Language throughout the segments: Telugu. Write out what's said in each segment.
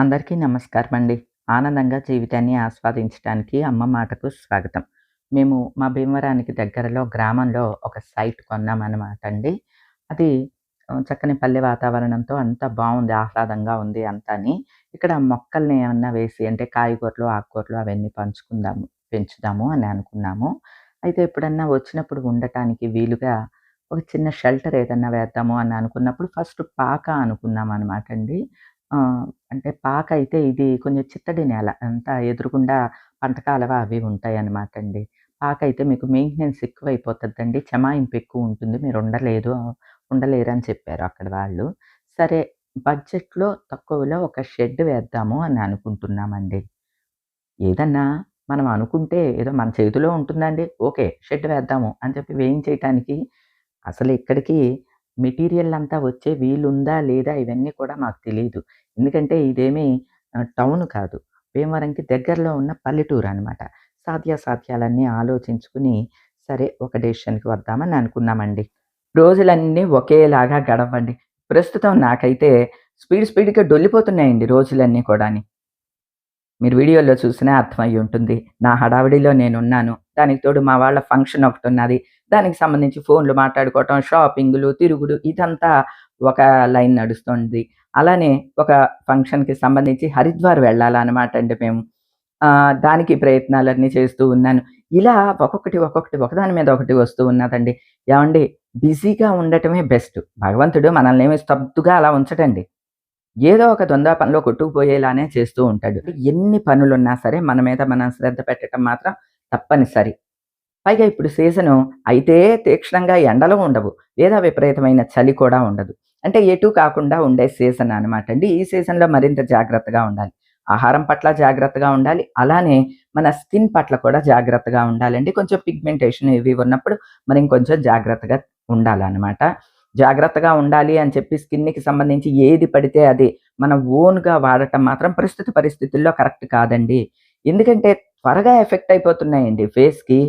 అందరికీ నమస్కారం అండి ఆనందంగా జీవితాన్ని ఆస్వాదించడానికి అమ్మ మాటకు స్వాగతం. మేము మా భీమవరానికి దగ్గరలో గ్రామంలో ఒక సైట్ కొన్నామన్నమాట అండి అది చక్కని పల్లె వాతావరణంతో అంతా బాగుంది ఆహ్లాదంగా ఉంది అంతా అని ఇక్కడ మొక్కల్ని ఏమన్నా వేసి అంటే కాయగూరలు ఆకుకూరలు అవన్నీ పంచుకుందాము పెంచుదాము అని అనుకున్నాము. అయితే ఎప్పుడన్నా వచ్చినప్పుడు ఉండటానికి వీలుగా ఒక చిన్న షెల్టర్ ఏదన్నా వేద్దాము అని అనుకున్నప్పుడు ఫస్ట్ పాక అనుకున్నాం అనమాట అండి అంటే పాక అయితే ఇది కొంచెం చిత్తడి నేల. అంతా ఎదురుగుండా పంటకాలవ అవి ఉంటాయి అన్నమాట అండి పాక అయితే మీకు మెయింటెనెన్స్ ఎక్కువైపోతుందండి. చెమాయింపు ఎక్కువ ఉంటుంది మీరు ఉండలేదు ఉండలేరు అని చెప్పారు అక్కడ వాళ్ళు. సరే బడ్జెట్లో తక్కువలో ఒక షెడ్ వేద్దాము అని అనుకుంటున్నామండి. ఏదన్నా మనం అనుకుంటే ఏదో మన చేతిలో ఉంటుందండి. ఓకే షెడ్ వేద్దాము అని చెప్పి వేయించేయటానికి అసలు ఇక్కడికి మెటీరియల్ అంతా వచ్చే వీలుందా లేదా ఇవన్నీ కూడా మాకు తెలియదు ఎందుకంటే ఇదేమీ టౌన్ కాదు. భీమవరంకి దగ్గరలో ఉన్న పల్లెటూరు అనమాట సాధ్యాసాధ్యాలన్నీ ఆలోచించుకుని సరే ఒక డెసిషన్కి వద్దామని అనుకున్నామండి. రోజులన్నీ ఒకేలాగా గడవండి. ప్రస్తుతం నాకైతే స్పీడ్ స్పీడ్గా డొల్లిపోతున్నాయండి రోజులన్నీ కూడాని. మీరు వీడియోలో చూసినా అర్థమై ఉంటుంది. నా హడావిడిలో నేనున్నాను. దానికి తోడు మా వాళ్ళ ఫంక్షన్ ఒకటి ఉన్నది. దానికి సంబంధించి ఫోన్లు మాట్లాడుకోవటం షాపింగ్లు తిరుగుడు ఇదంతా ఒక లైన్ నడుస్తుంది. అలానే ఒక ఫంక్షన్కి సంబంధించి హరిద్వార్ వెళ్ళాలన్నమాట అండి మేము. ఆ, దానికి ప్రయత్నాలన్నీ చేస్తూ ఉన్నాను. ఇలా ఒక్కొక్కటి ఒక్కొక్కటి ఒకదాని మీద ఒకటి వస్తూ ఉన్నదండి. ఏమండి బిజీగా ఉండటమే బెస్ట్. భగవంతుడు మనల్ని ఏమి స్తబ్దుగా అలా ఉంచడండి. ఏదో ఒక దొంద పనిలో కొట్టుకుపోయేలానే చేస్తూ ఉంటాడు. ఎన్ని పనులున్నా సరే మన మీద మనం శ్రద్ధ పెట్టడం మాత్రం తప్పనిసరి. పైగా ఇప్పుడు సీజను అయితే తీక్షణంగా ఎండలు ఉండవు. లేదా విపరీతమైన చలి కూడా ఉండదు. అంటే ఎటు కాకుండా ఉండే సీజన్ అనమాట అండి. ఈ సీజన్లో మరింత జాగ్రత్తగా ఉండాలి. ఆహారం పట్ల జాగ్రత్తగా ఉండాలి. అలానే మన స్కిన్ పట్ల కూడా జాగ్రత్తగా ఉండాలండి కొంచెం పిగ్మెంటేషన్ ఇవి ఉన్నప్పుడు మనం ఇంకొంచెం జాగ్రత్తగా ఉండాలన్నమాట. జాగ్రత్తగా ఉండాలి అని చెప్పి స్కిన్కి సంబంధించి ఏది పడితే అది మన ఓన్గా వాడటం మాత్రం ప్రస్తుత పరిస్థితుల్లో కరెక్ట్ కాదండి. ఎందుకంటే త్వరగా ఎఫెక్ట్ అయిపోతున్నాయండి ఫేస్కి.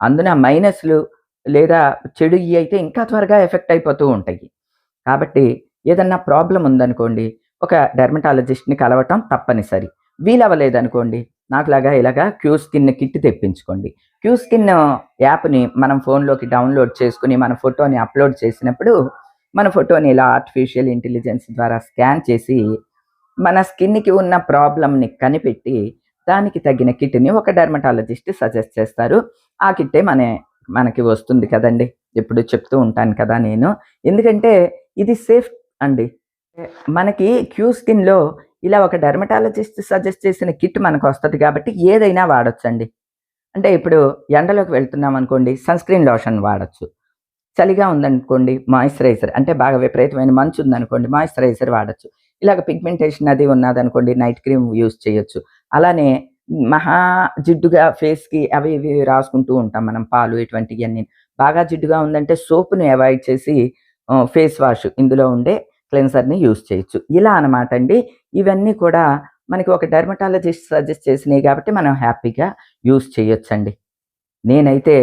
అందున మైనస్లు లేదా చెడు ఇవి అయితే ఇంకా త్వరగా ఎఫెక్ట్ అయిపోతూ ఉంటాయి. కాబట్టి ఏదన్నా ప్రాబ్లం ఉందనుకోండి ఒక డెర్మటాలజిస్ట్ని కలవటం తప్పనిసరి. వీలవ్వలేదనుకోండి నాకులాగా ఇలాగా క్యూ స్కిన్ కిట్ తెప్పించుకోండి. క్యూ స్కిన్ యాప్ని మనం ఫోన్లోకి డౌన్లోడ్ చేసుకుని మన ఫోటోని అప్లోడ్ చేసినప్పుడు మన ఫోటోని ఇలా ఆర్టిఫిషియల్ ఇంటెలిజెన్స్ ద్వారా స్కాన్ చేసి మన స్కిన్కి ఉన్న ప్రాబ్లమ్ని కనిపెట్టి దానికి తగిన కిట్ని ఒక డెర్మటాలజిస్ట్ సజెస్ట్ చేస్తారు. ఆ కిట్టే మన మనకి వస్తుంది కదండి. ఎప్పుడు చెప్తూ ఉంటాను కదా నేను. ఎందుకంటే ఇది సేఫ్ అండి. మనకి క్యూ స్కిన్లో ఇలా ఒక డెర్మటాలజిస్ట్ సజెస్ట్ చేసిన కిట్ మనకు వస్తుంది కాబట్టి ఏదైనా వాడొచ్చండి. అంటే ఇప్పుడు ఎండలోకి వెళ్తున్నాం అనుకోండి సన్ స్క్రీన్ లోషన్ వాడచ్చు. చలిగా ఉందనుకోండి మాయిశ్చరైజర్ అంటే బాగా విపరీతమైన మంచు ఉందనుకోండి మాయిశ్చరైజర్ వాడచ్చు. ఇలాగ పిగ్మెంటేషన్ అది ఉన్నదనుకోండి నైట్ క్రీమ్ యూస్ చేయొచ్చు. అలానే మహా జిడ్డుగా ఫేస్కి అవి ఇవి రాసుకుంటూ ఉంటాం మనం పాలు ఇటువంటివన్నీ బాగా జిడ్డుగా ఉందంటే సోప్ను అవాయిడ్ చేసి ఫేస్ వాష్ ఇందులో ఉండే క్లెన్సర్ని యూస్ చేయొచ్చు. ఇలా అనమాట అండి. ఇవన్నీ కూడా మనకి ఒక డెర్మటాలజిస్ట్ సజెస్ట్ చేసినాయి కాబట్టి మనం హ్యాపీగా యూస్ చేయొచ్చండి. నేనైతే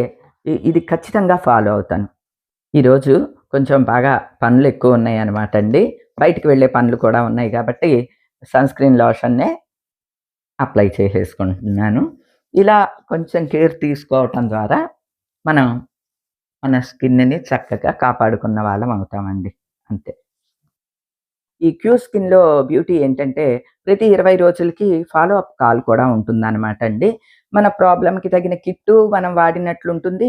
ఇది ఖచ్చితంగా ఫాలో అవుతాను. ఈరోజు కొంచెం బాగా పనులు ఎక్కువ ఉన్నాయి అనమాట అండి. బయటికి వెళ్ళే పనులు కూడా ఉన్నాయి కాబట్టి సన్ స్క్రీన్ లోషన్నే అప్లై చేసేసుకుంటున్నాను. ఇలా కొంచెం కేర్ తీసుకోవటం ద్వారా మనం మన స్కిన్ని చక్కగా కాపాడుకున్న వాళ్ళం అవుతామండి. అంతే. ఈ క్యూ స్కిన్లో బ్యూటీ ఏంటంటే ప్రతి ఇరవై రోజులకి ఫాలో అప్ కాల్ కూడా ఉంటుందన్నమాట అండి. మన ప్రాబ్లంకి తగిన కిట్టు మనం వాడినట్లు ఉంటుంది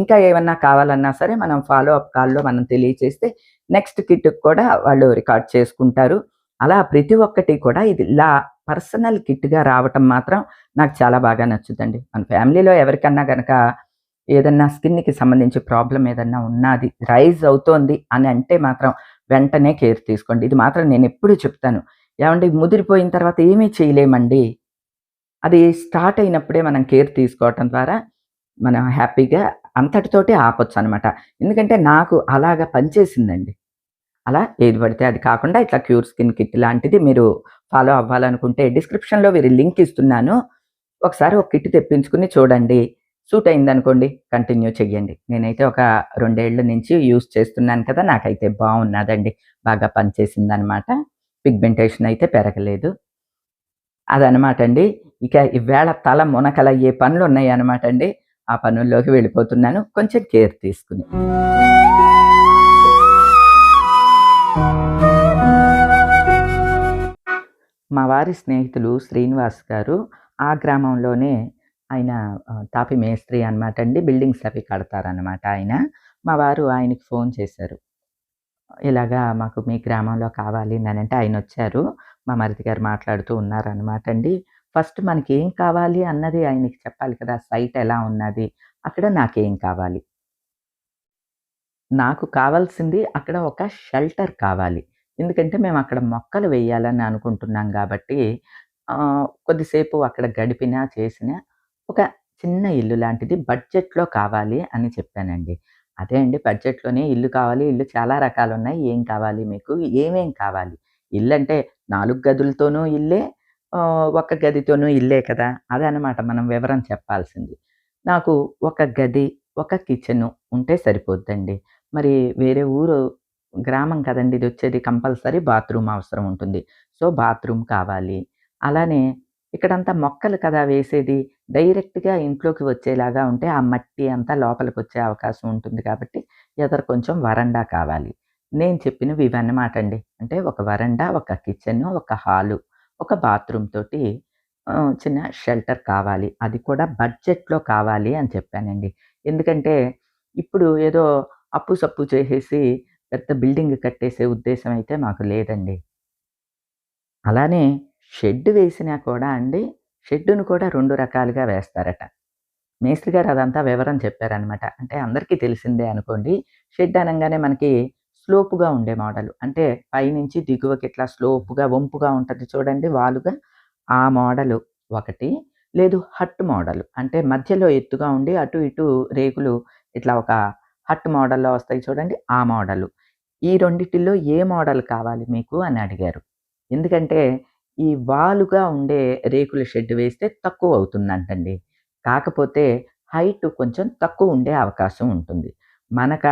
ఇంకా ఏమన్నా కావాలన్నా సరే మనం ఫాలో అప్ కాల్లో మనం తెలియచేస్తే నెక్స్ట్ కిట్ కూడా వాళ్ళు రికార్డ్ చేసుకుంటారు. అలా ప్రతి ఒక్కటి కూడా ఇది ఇలా పర్సనల్ కిట్గా రావటం మాత్రం నాకు చాలా బాగా నచ్చుదండి. మన ఫ్యామిలీలో ఎవరికన్నా కనుక ఏదన్నా స్కిన్కి సంబంధించి ప్రాబ్లం ఏదన్నా ఉన్నది రైజ్ అవుతోంది అని అంటే మాత్రం వెంటనే కేర్ తీసుకోండి. ఇది మాత్రం నేను ఎప్పుడు చెప్తాను. ఏమండి ముదిరిపోయిన తర్వాత ఏమీ చేయలేమండి. అది స్టార్ట్ అయినప్పుడే మనం కేర్ తీసుకోవటం ద్వారా మనం హ్యాపీగా అంతటితోటి ఆపొచ్చు అనమాట ఎందుకంటే నాకు అలాగా పనిచేసిందండి. అలా ఏది పడితే అది కాకుండా ఇట్లా క్యూర్ స్కిన్ కిట్ లాంటిది మీరు ఫాలో అవ్వాలనుకుంటే డిస్క్రిప్షన్లో వీరి లింక్ ఇస్తున్నాను. ఒకసారి ఒక కిట్ తెప్పించుకుని చూడండి. సూట్ అయిందనుకోండి కంటిన్యూ చెయ్యండి. నేనైతే ఒక రెండేళ్ళ నుంచి యూస్ చేస్తున్నాను కదా నాకైతే బాగున్నదండి. బాగా పనిచేసిందనమాట. పిగ్మెంటేషన్ అయితే పెరగలేదు. అదనమాట అండి. ఇక ఈవేళ తల మునకల ఏ పనులు ఉన్నాయి అనమాట అండి. ఆ పనుల్లోకి వెళ్ళిపోతున్నాను. కొంచెం కేర్ తీసుకుని. మా వారి స్నేహితులు శ్రీనివాస్ గారు ఆ గ్రామంలోనే ఆయన తాపి మేస్త్రి అనమాట అండి. బిల్డింగ్స్ అవి కడతారనమాట ఆయన. మా వారు ఆయనకి ఫోన్ చేశారు. ఇలాగా మాకు మీ గ్రామంలో కావాలి అని అంటే ఆయన వచ్చారు మా మరిది గారు మాట్లాడుతూ ఉన్నారనమాట అండి. ఫస్ట్ మనకేం కావాలి అన్నది ఆయనకి చెప్పాలి కదా! సైట్ ఎలా ఉన్నది? అక్కడ నాకేం కావాలి? నాకు కావాల్సింది అక్కడ ఒక షెల్టర్ కావాలి. ఎందుకంటే మేము అక్కడ మొక్కలు వేయాలని అనుకుంటున్నాం కాబట్టి కొద్దిసేపు అక్కడ గడిపినా, చేసిన ఒక చిన్న ఇల్లు లాంటిది బడ్జెట్‌లో కావాలి అని చెప్పానండి. అదే అండి బడ్జెట్‌లోనే ఇల్లు కావాలి. ఇల్లు చాలా రకాలు ఉన్నాయి ఏం కావాలి మీకు? ఏమేం కావాలి? ఇల్లు అంటే నాలుగు గదులతోనూ ఇల్లే, ఒక గదితోనూ ఇల్లే కదా! అదనమాట మనం వివరం చెప్పాల్సింది. నాకు ఒక గది, ఒక కిచెను ఉంటే సరిపోద్దండి. మరి వేరే ఊరు గ్రామం కదండీ! ఇదొచ్చేది కంపల్సరీ బాత్రూమ్ అవసరం ఉంటుంది. సో, బాత్రూమ్ కావాలి. అలానే ఇక్కడంతా మొక్కలు కదా వేసేది. డైరెక్ట్‌గా ఇంట్లోకి వచ్చేలాగా ఉంటే ఆ మట్టి అంతా లోపలికి వచ్చే అవకాశం ఉంటుంది కాబట్టి ఎదరు కొంచెం వరండా కావాలి. నేను చెప్పినవి ఇవన్నమాట అండి. అంటే ఒక వరండా, ఒక కిచెన్ ఒక హాలు, ఒక బాత్రూమ్ తోటి చిన్న షెల్టర్ కావాలి. అది కూడా బడ్జెట్‌లో కావాలి అని చెప్పానండి. ఎందుకంటే ఇప్పుడు ఏదో అప్పు సప్పు చేసేసి పెద్ద బిల్డింగ్ కట్టేసే ఉద్దేశం అయితే మాకు లేదండి. అలానే షెడ్ వేసినా కూడా అండి, షెడ్డును కూడా రెండు రకాలుగా వేస్తారట. మేస్త్రి గారు అదంతా వివరం చెప్పారనమాట. అంటే అందరికీ తెలిసిందే అనుకోండి. షెడ్ అనగానే మనకి స్లోపుగా ఉండే మోడలు. అంటే పైనుంచి దిగువకి ఇట్లా స్లోపుగా, వంపుగా ఉంటుంది చూడండి వాలుగా. ఆ మోడలు ఒకటి. లేదు హట్ మోడలు. అంటే మధ్యలో ఎత్తుగా ఉండి అటు ఇటు రేకులు ఇట్లా ఒక హట్ మోడల్‌లో వస్తాయి చూడండి. ఆ మోడలు. ఈ రెండిటిల్లో ఏ మోడల్ కావాలి మీకు అని అడిగారు. ఎందుకంటే ఈ వాలుగా ఉండే రేకుల షెడ్ వేస్తే తక్కువ అవుతుందంటండి కాకపోతే హైట్ కొంచెం తక్కువ ఉండే అవకాశం ఉంటుంది. మనక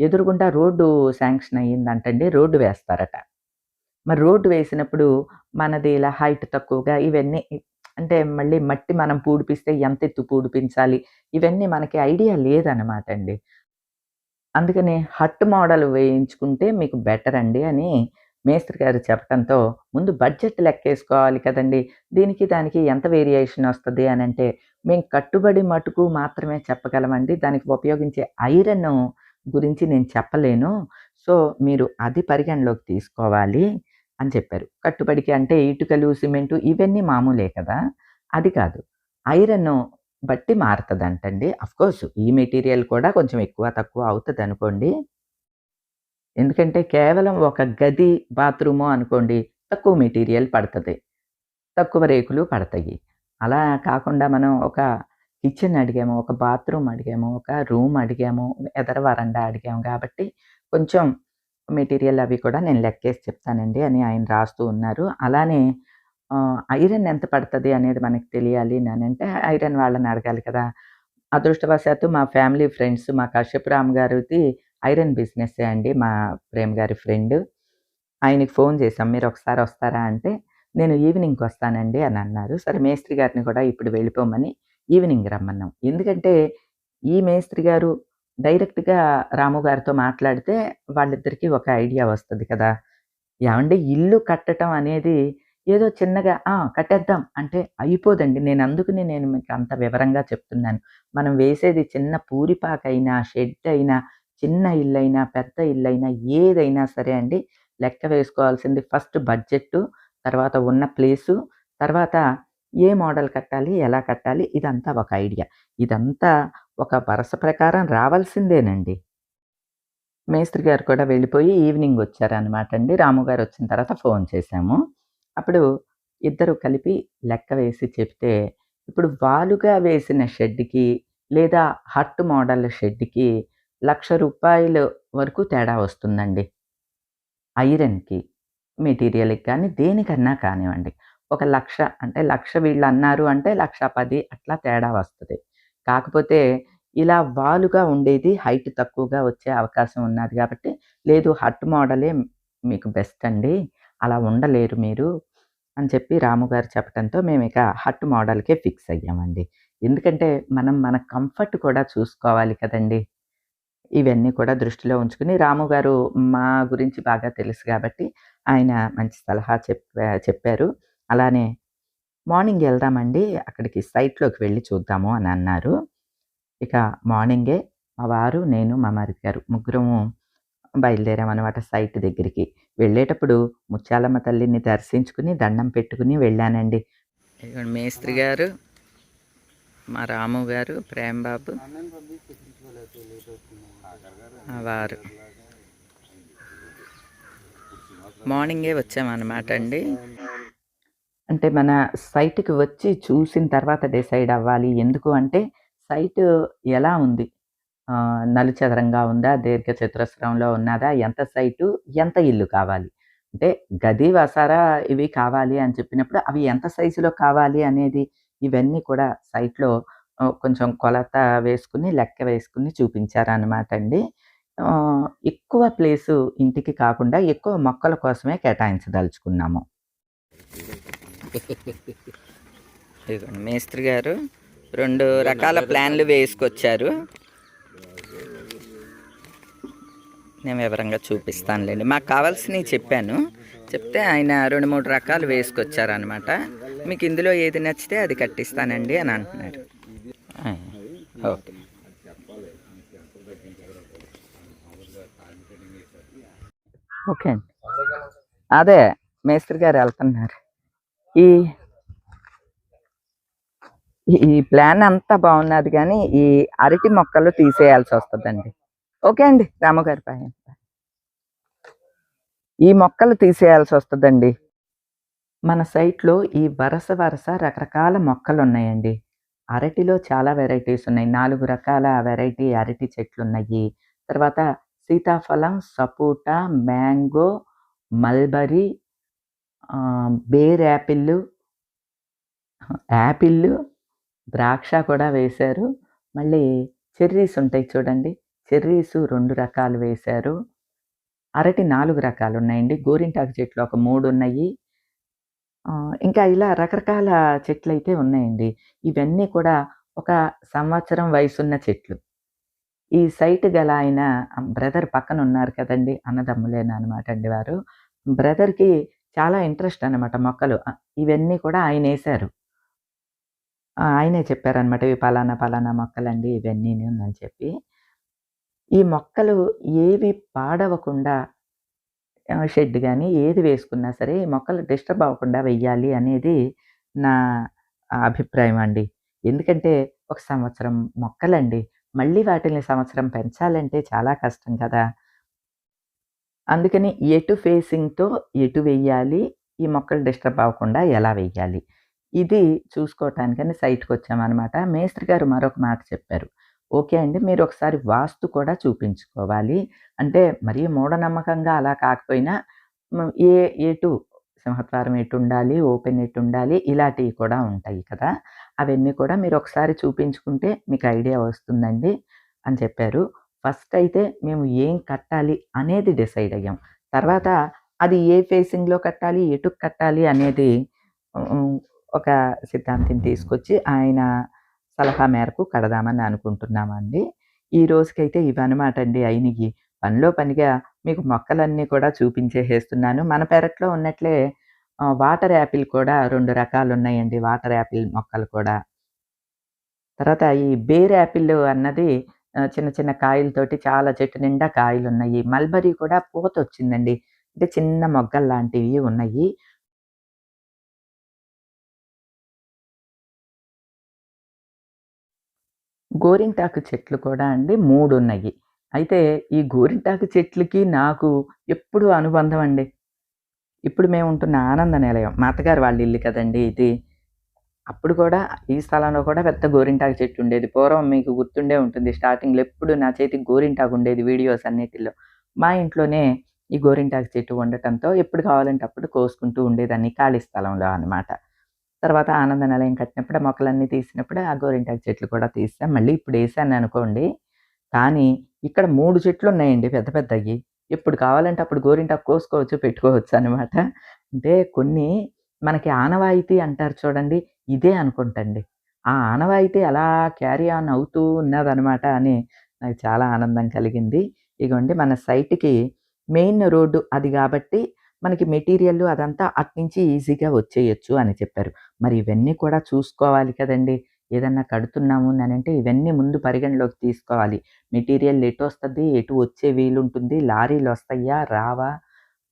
ఎదురుగుండా రోడ్డు శాంక్షన్ అయ్యిందంటండి రోడ్డు వేస్తారట. మరి రోడ్డు వేసినప్పుడు మనది ఇలా హైట్ తక్కువగా ఇవన్నీ అంటే మళ్ళీ మట్టి మనం పూడిపిస్తే ఎంత ఎత్తు పూడిపించాలి? ఇవన్నీ మనకి ఐడియా లేదనమాట అండి. అందుకని హట్ మోడల్ వేయించుకుంటే మీకు బెటర్ అండి అని మేస్త్రి గారు చెప్పడంతో ముందు బడ్జెట్ లెక్కేసుకోవాలి కదండి దీనికి దానికి ఎంత వేరియేషన్ వస్తుంది అని అంటే మేము కట్టుబడి మటుకు మాత్రమే చెప్పగలమండి. దానికి ఉపయోగించే ఐరన్ గురించి నేను చెప్పలేను. సో, మీరు అది పరిగణలోకి తీసుకోవాలి అని చెప్పారు. కట్టుబడికి అంటే ఇటుకలు, సిమెంటు ఇవన్నీ మామూలే కదా! అది కాదు. ఐరన్ బట్టి మారుతుంది అంటండి కోర్స్ ఈ మెటీరియల్ కూడా కొంచెం ఎక్కువ తక్కువ అవుతుంది అనుకోండి ఎందుకంటే కేవలం ఒక గది, బాత్రూము అనుకోండి తక్కువ మెటీరియల్ పడుతుంది తక్కువ రేకులు పడతాయి. అలా కాకుండా మనం ఒక కిచెన్ అడిగాము, ఒక బాత్రూమ్ అడిగాము, ఒక రూమ్ అడిగాము, ఎదర వరండా అడిగాము కాబట్టి కొంచెం మెటీరియల్ అవి కూడా నేను లెక్కేసి చెప్తానండి అని ఆయన రాస్తూ ఉన్నారు. అలానే ఐరన్ ఎంత పడుతుంది అనేది మనకు తెలియాలి అంటే ఐరన్ వాళ్ళని అడగాలి కదా! అదృష్టవశాత్తు మా ఫ్యామిలీ ఫ్రెండ్స్ మా కశ్యపరామ్ గారిది ఐరన్ బిజినెస్ అండి. మా ప్రేమ్ గారి ఫ్రెండ్. ఆయనకి ఫోన్ చేశాం. మీరొకసారి వస్తారా అంటే, నేను ఈవినింగ్‌కొస్తానండి అని అన్నారు. సరే మేస్త్రి గారిని కూడా ఇప్పుడు వెళ్ళిపోమని ఈవినింగ్ రమ్మన్నాం. ఎందుకంటే ఈ మేస్త్రి గారు డైరెక్ట్‌గా రాము గారితో మాట్లాడితే వాళ్ళిద్దరికీ ఒక ఐడియా వస్తది కదా! ఏమంటే ఇల్లు కట్టటం అనేది ఏదో చిన్నగా ఆ! కట్టేద్దాం అంటే అయిపోదండి. నేను అందుకనే నేను మీకు అంత వివరంగా చెప్తున్నాను. మనం వేసేది చిన్న పూరిపాకైనా, షెడ్ అయినా, చిన్న ఇల్లైనా, పెద్ద ఇల్లు అయినా ఏదైనా సరే అండి లెక్క వేసుకోవాల్సింది ఫస్ట్ బడ్జెట్టు, తర్వాత ఉన్న ప్లేసు, తర్వాత ఏ మోడల్ కట్టాలి? ఎలా కట్టాలి? ఇదంతా ఒక ఐడియా. ఇదంతా ఒక వరుస ప్రకారం రావాల్సిందేనండి. మేస్త్రి గారు కూడా వెళ్ళిపోయి ఈవినింగ్ వచ్చారనమాట అండి. రాము గారు వచ్చిన తర్వాత ఫోన్ చేశాము. అప్పుడు ఇద్దరు కలిపి లెక్క వేసి చెప్తే, ఇప్పుడు వాలుగా వేసిన షెడ్‌కి లేదా హట్ మోడల్ షెడ్‌కి లక్ష రూపాయల వరకు తేడా వస్తుందండి. ఐరన్‌కి, మెటీరియల్‌కి కానీ దేనికన్నా కానివ్వండి. ఒక లక్ష అంటే లక్ష వీళ్ళు అన్నారు అంటే లక్ష పది అట్లా తేడా వస్తుంది కాకపోతే ఇలా వాలుగా ఉండేది హైట్ తక్కువగా వచ్చే అవకాశం ఉన్నది కాబట్టి, లేదు హట్ మోడలే మీకు బెస్ట్ అండి. అలా ఉండలేరు మీరు. అని చెప్పి రాముగారు చెప్పడంతో మేము ఇక హట్ మోడల్‌కే ఫిక్స్ అయ్యామండి. ఎందుకంటే మనం మన కంఫర్ట్ కూడా చూసుకోవాలి కదండీ! ఇవన్నీ కూడా దృష్టిలో ఉంచుకొని రాము గారు మా గురించి బాగా తెలుసు కాబట్టి ఆయన మంచి సలహా చెప్పా చెప్పారు. అలానే మార్నింగ్ వెళ్దామండి అక్కడికి సైట్‌లోకి వెళ్ళి చూద్దాము అని అన్నారు. ఇక మార్నింగే మా వారు, నేను, మా మరిది గారు ముగ్గురము బయలుదేరామనమాట సైట్ దగ్గరికి. వెళ్ళేటప్పుడు ముత్యాలమ్మ తల్లిని దర్శించుకుని, దండం పెట్టుకుని వెళ్ళానండి. మేస్త్రి గారు, మా రాము గారు, ప్రేమ్ బాబు, మా వారు. మార్నింగే వచ్చామనమాట అండి. అంటే మన సైట్‌కి వచ్చి చూసిన తర్వాత డిసైడ్ అవ్వాలి. ఎందుకు అంటే సైట్ ఎలా ఉంది? నలుచదరంగా ఉందా? దీర్ఘ చతురస్రంలో ఉన్నదా? ఎంత సైటు? ఎంత ఇల్లు కావాలి? అంటే గది, వసారా ఇవి కావాలి అని చెప్పినప్పుడు అవి ఎంత సైజులో కావాలి అనేది ఇవన్నీ కూడా సైట్‌లో కొంచెం కొలత వేసుకుని లెక్క వేసుకుని చూపించారనమాట అండి. ఎక్కువ ప్లేసు ఇంటికి కాకుండా ఎక్కువ మొక్కల కోసమే కేటాయించదలుచుకున్నాము. మేస్త్రి గారు రెండు రకాల ప్లాన్‌లు వేసుకొచ్చారు. నేను వివరంగా చూపిస్తానులెండి. మాకు కావాల్సినయి చెప్పాను. చెప్తే ఆయన 2, 3 రకాలు వేసుకొచ్చారనమాట. మీకు ఇందులో ఏది నచ్చితే అది కట్టిస్తానండి అని అంటున్నారు. ఓకే. ఓకే అండి. అదే మేస్త్రి గారు ఎళ్తున్నారు. ఈ ఈ ప్లాన్ అంతా బావున్నది గానీ, ఈ అరటి మొక్కలు తీసేయాల్సొస్తదండి. ఓకే అండి. రామగారి పైన ఈ మొక్కలు తీసేయాల్సి వస్తుందండి మన సైట్‌లో ఈ వరస వరస రకరకాల మొక్కలు ఉన్నాయండి అరటిలో చాలా వెరైటీస్ ఉన్నాయి. నాలుగు రకాల వెరైటీ అరటి చెట్లు ఉన్నాయి తర్వాత సీతాఫలం, సపోటా, మ్యాంగో, మల్బరీ బేర్ యాపిల్లు యాపిల్లు, ద్రాక్ష కూడా వేశారు. మళ్ళీ చెర్రీస్ ఉంటాయి చూడండి. చెర్రీసు రెండు రకాలు వేశారు. అరటి నాలుగు రకాలు ఉన్నాయండి గోరింటాకు చెట్లు ఒక మూడు ఉన్నాయి. ఇంకా ఇలా రకరకాల చెట్లు అయితే ఉన్నాయండి. ఇవన్నీ కూడా ఒక సంవత్సరం వయసున్న చెట్లు. ఈ సైట్ గల ఆయన బ్రదర్ పక్కన ఉన్నారు కదండి అన్నదమ్ములేనా అనమాట అండి వారు. బ్రదర్‌కి చాలా ఇంట్రెస్ట్ అనమాట మొక్కలు. ఇవన్నీ కూడా ఆయన వేశారు ఆయనే చెప్పారనమాట. ఇవి పలానా పలానా మొక్కలండి ఇవన్నీ అని చెప్పి. ఈ మొక్కలు ఏవి పాడవకుండా షెడ్ కానీ ఏది వేసుకున్నా సరే ఈ మొక్కలు డిస్టర్బ్ అవ్వకుండా వెయ్యాలి అనేది నా అభిప్రాయం అండి. ఎందుకంటే ఒక సంవత్సరం మొక్కలండి. మళ్ళీ వాటిని సంవత్సరం పెంచాలంటే చాలా కష్టం కదా! అందుకని ఎటు ఫేసింగ్‌తో ఎటు వెయ్యాలి? ఈ మొక్కలు డిస్టర్బ్ అవ్వకుండా ఎలా వెయ్యాలి? ఇది చూసుకోవటానికని సైట్కి వచ్చామన్నమాట మేస్త్రి గారు మరొక మాట చెప్పారు. ఓకే అండి. మీరు ఒకసారి వాస్తు కూడా చూపించుకోవాలి. అంటే మరీ మూఢనమ్మకంగా అలా కాకపోయినా ఏ ఎటు సింహద్వారం ఎటుండాలి? ఓపెన్ ఎటుండాలి? ఇలాంటివి కూడా ఉంటాయి కదా! అవన్నీ కూడా మీరు ఒకసారి చూపించుకుంటే మీకు ఐడియా వస్తుందండి అని చెప్పారు. ఫస్ట్ అయితే మేము ఏం కట్టాలి అనేది డిసైడ్ అయ్యాం. తర్వాత అది ఏ ఫేసింగ్‌లో కట్టాలి? ఎటు కట్టాలి? అనేది ఒక సిద్ధాంతిని తీసుకొచ్చి ఆయన సలహా మేరకు కడదామని అనుకుంటున్నామండి. ఈ రోజుకైతే ఇవన్నమాట అండి అయినవి పనిలో పనిగా మీకు మొక్కలన్నీ కూడా చూపించేసేస్తున్నాను. మన పెరట్లో ఉన్నట్లే వాటర్ యాపిల్ కూడా రెండు రకాలు ఉన్నాయండి వాటర్ యాపిల్ మొక్కలు కూడా. తర్వాత ఈ బేర్ యాపిల్ అన్నది చిన్న చిన్న కాయలతోటి చాలా చెట్టు నిండా కాయలు ఉన్నాయి మల్బరీ కూడా పూత వచ్చిందండి అంటే చిన్న మొగ్గల్లాంటివి ఉన్నాయి గోరింటాకు చెట్లు కూడా అండి మూడు ఉన్నాయి అయితే ఈ గోరింటాకు చెట్లకి నాకు ఎప్పుడూ అనుబంధం అండి. ఇప్పుడు మేము ఉంటున్న ఆనంద నిలయం మా అత్తగారు వాళ్ళ ఇల్లు కదండీ ఇది. అప్పుడు కూడా ఈ స్థలంలో కూడా పెద్ద గోరింటాకు చెట్టు ఉండేది. పూర్వం మీకు గుర్తుండే ఉంటుంది. స్టార్టింగ్‌లో ఎప్పుడు నా చేతికి గోరింటాకు ఉండేది వీడియోస్ అన్నిటిలో మా ఇంట్లోనే ఈ గోరింటాకు చెట్టు ఉండటంతో ఎప్పుడు కావాలంటే అప్పుడు కోసుకుంటూ ఉండేదాన్ని ఖాళీ స్థలంలో అనమాట. తర్వాత ఆనంద నిలయం కట్టినప్పుడు ఆ మొక్కలన్నీ తీసినప్పుడు ఆ గోరింటాకు చెట్లు కూడా తీసేసాం. మళ్ళీ ఇప్పుడు వేసాను అనుకోండి కానీ ఇక్కడ మూడు చెట్లు ఉన్నాయండి పెద్ద పెద్దవి ఎప్పుడు కావాలంటే అప్పుడు గోరింటాకు కోసుకోవచ్చు, పెట్టుకోవచ్చు అనమాట. అంటే కొన్ని మనకి ఆనవాయితీ అంటారు చూడండి. ఇదే అనుకుంటండి. ఆ ఆనవాయితీ అలా క్యారీ ఆన్ అవుతూ ఉన్నదనమాట అని నాకు చాలా ఆనందం కలిగింది. ఇగోండి మన సైట్‌కి మెయిన్ రోడ్డు అది కాబట్టి మనకి మెటీరియల్ అదంతా అట్నుంచి ఈజీగా వచ్చేయొచ్చు అని చెప్పారు. మరి ఇవన్నీ కూడా చూసుకోవాలి కదండీ! ఏదన్నా కడుతున్నాము అంటే ఇవన్నీ ముందు పరిగణలోకి తీసుకోవాలి. మెటీరియల్ ఎటు వస్తుంది ఎటు వచ్చే వీలుంటుంది? వస్తాయా రావా?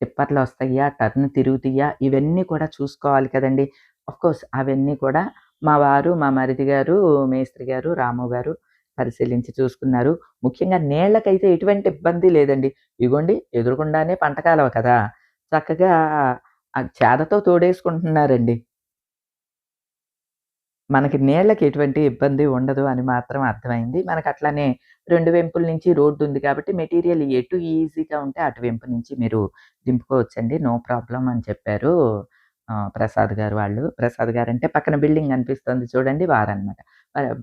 టిప్పర్‌లొస్తయ్యా? టర్న్ తిరుగుతాయా ఇవన్నీ కూడా చూసుకోవాలి కదండీ! ఆఫ్‌కోర్స్ అవన్నీ కూడా మా వారు, మా మరిది గారు, మేస్త్రి గారు, రాము గారు పరిశీలించి చూసుకున్నారు. ముఖ్యంగా నీళ్ళకైతే ఎటువంటి ఇబ్బంది లేదండి. ఇగోండి ఎదురుకుండానే పంట కాలువ కదా! చక్కగా చేదతో తోడేసుకుంటున్నారండి. మనకి నీళ్ళకి ఎటువంటి ఇబ్బంది ఉండదు అని మాత్రం అర్థమైంది. మనకి అట్లానే రెండు వెంపుల నుంచి రోడ్డు ఉంది కాబట్టి మెటీరియల్ ఎటు ఈజీగా ఉంటే అటు వెంపు నుంచి మీరు దింపుకోవచ్చండి. నో ప్రాబ్లం అని చెప్పారు. ప్రసాద్ గారు వాళ్ళు. ప్రసాద్ గారంటే పక్కన బిల్డింగ్ అనిపిస్తుంది చూడండి వారనమాట.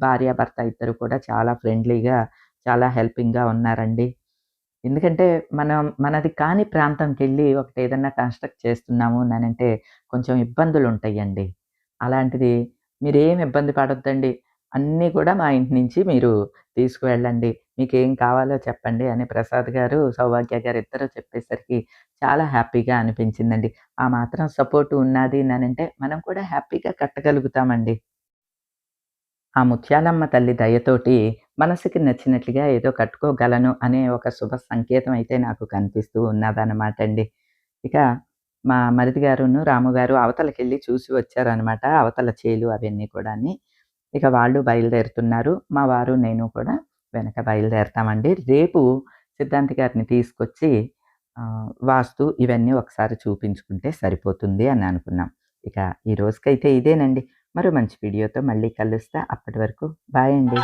భార్య భర్త ఇద్దరు కూడా చాలా ఫ్రెండ్లీగా, చాలా హెల్పింగ్‌గా ఉన్నారండి. ఎందుకంటే మనం మనది కాని ప్రాంతంకెళ్ళి ఒకటేదన్నా కన్‌స్ట్రక్ట్ చేస్తున్నాము అనంటే కొంచెం ఇబ్బందులు ఉంటాయండి అలాంటిది మీరేం ఇబ్బంది పడొద్దండి. అన్నీ కూడా మా ఇంటి నుంచి మీరు తీసుకువెళ్ళండి. మీకు ఏం కావాలో చెప్పండి అని ప్రసాద్ గారు, సౌభాగ్య గారు ఇద్దరు చెప్పేసరికి చాలా హ్యాపీగా అనిపించిందండి. ఆ మాత్రం సపోర్ట్ ఉన్నాది అనంటే మనం కూడా హ్యాపీగా కట్టగలుగుతామండి. ఆ ముత్యాలమ్మ తల్లి దయతోటి మనసుకి నచ్చినట్లుగా ఏదో కట్టుకోగలను అనే ఒక శుభ సంకేతం అయితే నాకు కనిపిస్తూ ఉన్నదన్నమాట అండి. ఇక మా మరిది గారును, రాముగారు అవతలకి వెళ్ళి చూసి వచ్చారనమాట. అవతల చేలు అవన్నీ కూడాని. ఇక వాళ్ళు బయలుదేరుతున్నారు. మా వారు, నేను కూడా వెనక బయలుదేరతామండి. రేపు సిద్ధాంతి గారిని తీసుకొచ్చి వాస్తు ఇవన్నీ ఒకసారి చూపించుకుంటే సరిపోతుంది అని అనుకున్నాం. ఇక ఈ రోజుకైతే ఇదేనండి. మరో మంచి వీడియోతో మళ్ళీ కలుస్తా. అప్పటి వరకు బాయ్ అండి.